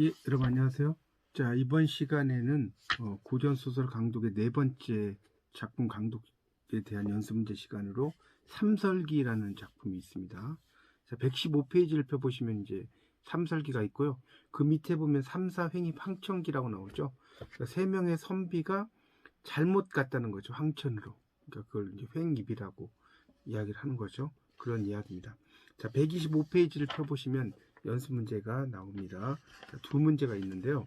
예, 여러분 안녕하세요. 자, 이번 시간에는 어, 고전소설 강독의 네 번째 작품 강독에 대한 연습 문제 시간으로 삼설기라는 작품이 있습니다. 자, 115페이지를 펴보시면 이제 삼설기가 있고요. 그 밑에 보면 삼사횡이 황천기라고 나오죠. 그러니까 세 명의 선비가 잘못 갔다는 거죠. 황천으로. 그러니까 그걸 이제 횡입이라고 이야기를 하는 거죠. 그런 이야기입니다. 자, 125페이지를 펴보시면 연습 문제가 나옵니다. 자, 두 문제가 있는데요.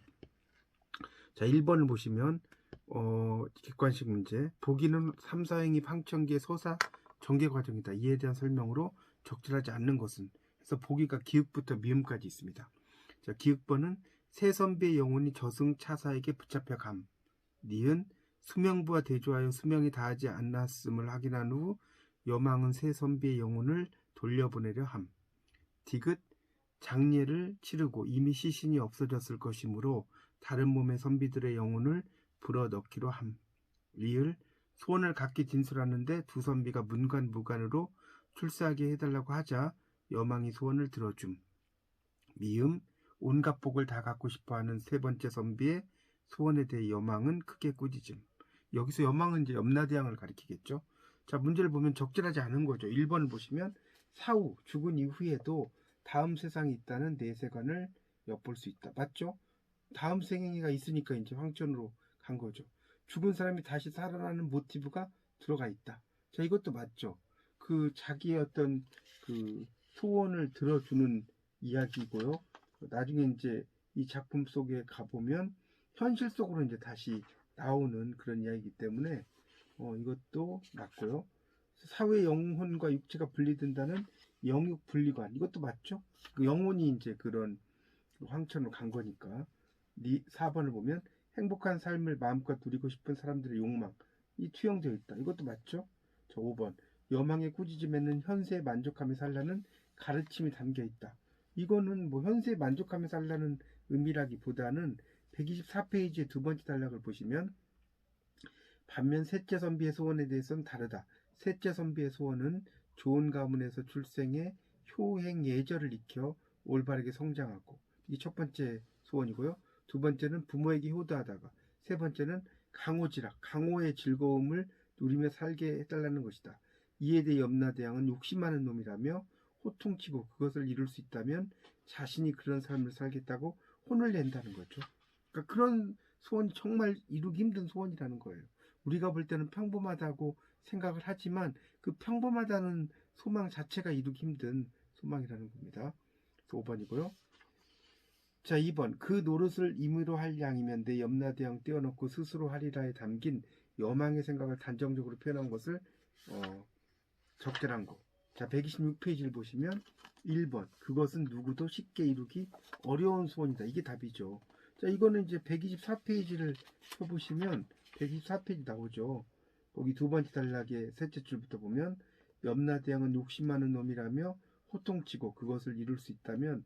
자, 1번을 보시면 어, 객관식 문제. 보기는 3, 4행이 황천기의 소사 전개 과정이다. 이에 대한 설명으로 적절하지 않는 것은 그래서 보기가 기읍부터 미음까지 있습니다. 자, 기읍번은 새 선비의 영혼이 저승 차사에게 붙잡혀 감. 니은 수명부와 대조하여 수명이 다하지 않았음을 확인한 후 여망은 새 선비의 영혼을 돌려보내려 함. 디귿 장례를 치르고 이미 시신이 없어졌을 것이므로 다른 몸의 선비들의 영혼을 불어넣기로 함. 리을 소원을 갖게 진술하는데 두 선비가 문관 무관으로 출세하게 해달라고 하자 여망이 소원을 들어줌. 미음 온갖 복을 다 갖고 싶어하는 세 번째 선비의 소원에 대해 여망은 크게 꾸짖음. 여기서 여망은 이제 염라대왕을 가리키겠죠. 자 문제를 보면 적절하지 않은 거죠. 1번을 보시면 사후 죽은 이후에도 다음 세상이 있다는 내세관을 엿볼 수 있다. 맞죠? 다음 생애가 있으니까 이제 황천으로 간 거죠. 죽은 사람이 다시 살아나는 모티브가 들어가 있다. 자, 이것도 맞죠? 그 자기의 어떤 그 소원을 들어주는 이야기고요. 나중에 이제 이 작품 속에 가보면 현실 속으로 이제 다시 나오는 그런 이야기이기 때문에 어, 이것도 맞고요. 사회 영혼과 육체가 분리된다는 영육 분리관 이것도 맞죠? 그 영혼이 이제 그런 황천으로 간 거니까 니 4번을 보면 행복한 삶을 마음껏 누리고 싶은 사람들의 욕망 이 투영되어 있다. 이것도 맞죠? 저 5번 여망의 꾸짖음에는 현세에 만족하며 살라는 가르침이 담겨 있다. 이거는 뭐 현세에 만족하며 살라는 의미라기보다는 124페이지의 두 번째 단락을 보시면 반면 셋째 선비의 소원에 대해서는 다르다. 셋째 선비의 소원은 좋은 가문에서 출생해 효행 예절을 익혀 올바르게 성장하고 이게 첫 번째 소원이고요. 두 번째는 부모에게 효도하다가 세 번째는 강호지락 강호의 즐거움을 누리며 살게 해달라는 것이다. 이에 대해 염라대왕은 욕심 많은 놈이라며 호통치고 그것을 이룰 수 있다면 자신이 그런 삶을 살겠다고 혼을 낸다는 거죠. 그러니까 그런 소원이 정말 이루기 힘든 소원이라는 거예요. 우리가 볼 때는 평범하다고 생각을 하지만 그 평범하다는 소망 자체가 이루기 힘든 소망이라는 겁니다. 5번이고요. 자, 2번. 그 노릇을 임의로 할 양이면 내 염라대왕 떼어놓고 스스로 하리라에 담긴 여망의 생각을 단정적으로 표현한 것을 어, 적절한 거. 자, 126페이지를 보시면 1번. 그것은 누구도 쉽게 이루기 어려운 소원이다. 이게 답이죠. 자, 이거는 이제 124페이지를 펴보시면 124페이지 나오죠. 거기 두 번째 단락의 셋째 줄부터 보면 염라대왕은 욕심 많은 놈이라며 호통치고 그것을 이룰 수 있다면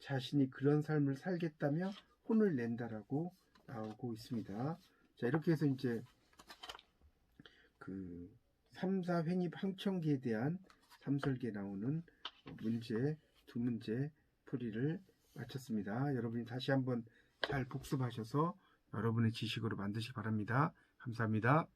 자신이 그런 삶을 살겠다며 혼을 낸다라고 나오고 있습니다. 자, 이렇게 해서 이제 그 3, 4 횡입 황천기에 대한 삼설기에 나오는 문제 두 문제 풀이를 마쳤습니다. 여러분이 다시 한번 잘 복습하셔서 여러분의 지식으로 만드시 기 바랍니다. 감사합니다.